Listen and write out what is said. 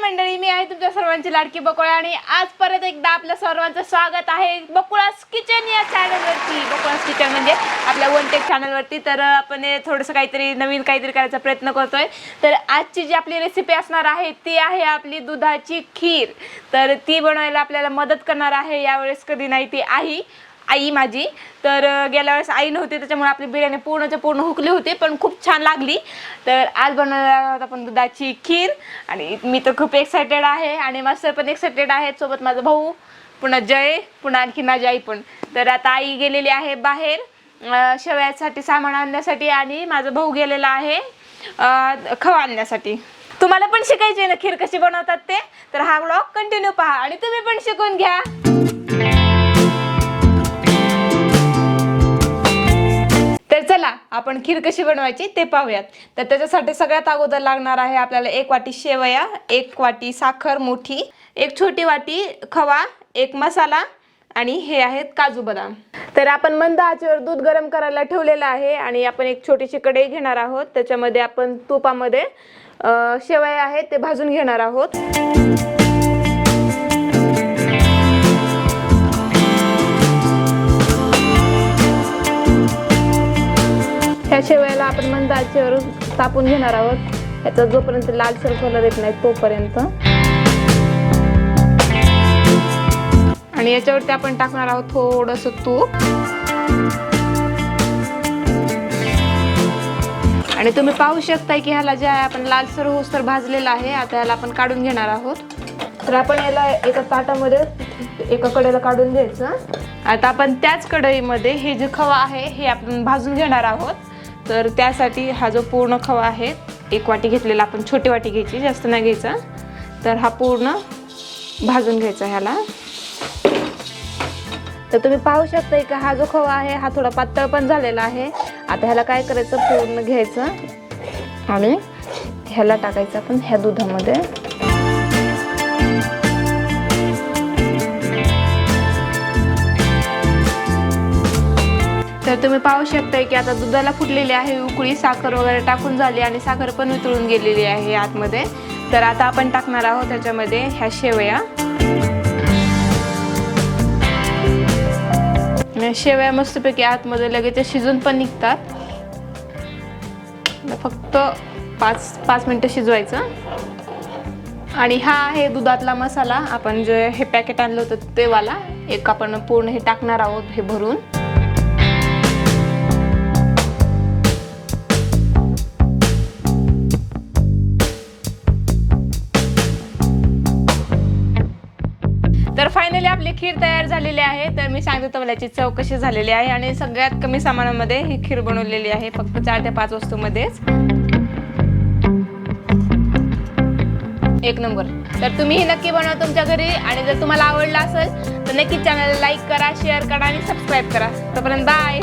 मंडळी मी आहे तुमच्या सर्वांची लाडकी बकुळा आणि आज परत एकदा आपल्या सर्वांचं स्वागत आहे बकुळास किचन या चॅनलवरती बकुळास किचन म्हणजे आपल्या वन टेक चॅनलवरती तर आपण थोडंसं काहीतरी नवीन काहीतरी करायचा प्रयत्न करतोय. तर आजची जी आपली रेसिपी असणार आहे ती आहे आपली दुधाची खीर. तर ती बनवायला आपल्याला मदत करणार आहे यावेळेस कधी नाही ती आई. आई माझी. तर गेल्या वेळेस आई नव्हती त्याच्यामुळे आपली बिर्याणी पूर्णच्या पूर्ण हुकली होती पण खूप छान लागली. तर आज बनवणार आहोत आपण दुधाची खीर. आणि मी तर खूप एक्सायटेड आहे आणि मास्टर पण एक्सायटेड आहेत. सोबत माझा भाऊ पुन्हा जय पुन्हा आणखी माझी आई पण. तर आता आई गेलेली आहे बाहेर शेवयासाठी सामान आणण्यासाठी आणि माझा भाऊ गेलेला आहे खवा आणण्यासाठी. तुम्हाला पण शिकायचे ना खीर कशी बनवतात ते? तर हा ब्लॉग कंटिन्यू पहा आणि तुम्ही पण शिकून घ्या. आपण खीर कशी बनवायची ते पाहूयात. तर त्याच्यासाठी सगळ्यात अगोदर लागणार आहे आपल्याला एक वाटी शेवया एक वाटी साखर मोठी एक छोटी वाटी खवा एक मसाला आणि हे आहेत काजू बदाम. तर आपण मंद आचेवर दूध गरम करायला ठेवलेलं आहे आणि आपण एक छोटीशी कढई घेणार आहोत. त्याच्यामध्ये आपण तुपामध्ये शेवया आहेत ते भाजून घेणार आहोत. शेवयाला तापून घेणार आहोत. ह्याचा जोपर्यंत लालसर कलर येत नाही तोपर्यंत. आणि याच्यावरती आपण टाकणार आहोत थोडंसं तूप. आणि तुम्ही पाहू शकताय की ह्याला जे आहे आपण लालसर होसर भाजलेला आहे आता ह्याला आपण काढून घेणार आहोत. तर आपण याला एका ताटामध्ये एका कडेला काढून घ्यायचं. आता आपण त्याच कढईमध्ये हे जे खवा आहे हे आपण भाजून घेणार आहोत. तर त्यासाठी हा जो पूर्ण खवा आहे एक वाटी घेतलेला आपण छोटी वाटी घ्यायची जास्त नाही घ्यायचा. तर हा पूर्ण भाजून घ्यायचा ह्याला. तर तुम्ही पाहू शकता का हा जो खवा आहे हा थोडा पातळ पण झालेला आहे. आता ह्याला काय करायचं? पूर्ण घ्यायचं. आणि ह्याला टाकायचं आपण ह्या दुधामध्ये. तर तुम्ही पाहू शकताय की आता दुधाला फुटलेली आहे उकळी साखर वगैरे टाकून झाली आणि साखर पण वितळून गेलेली आहे आतमध्ये. तर आता आपण टाकणार आहोत त्याच्यामध्ये ह्या शेवया. शेवया मस्तपैकी आतमध्ये लगेच शिजून पण निघतात. फक्त पाच पाच मिनटं शिजवायचं. आणि हा आहे दुधातला मसाला. आपण जे हे पॅकेट आणलं होतं तेवाला एक आपण पूर्ण हे टाकणार आहोत हे भरून. फायनली आपली खीर तयार झालेली आहे. तर मी सांगते तुम्हाला याची चव कशी झालेली आहे. आणि सगळ्यात कमी सामानामध्ये ही खीर बनवलेली आहे फक्त चार ते पाच वस्तूमध्येच. एक नंबर. तर तुम्ही ही नक्की बनवा तुमच्या घरी. आणि जर तुम्हाला आवडला असेल तर नक्की चॅनल लाईक करा शेअर करा आणि सबस्क्राईब करा. तोपर्यंत बाय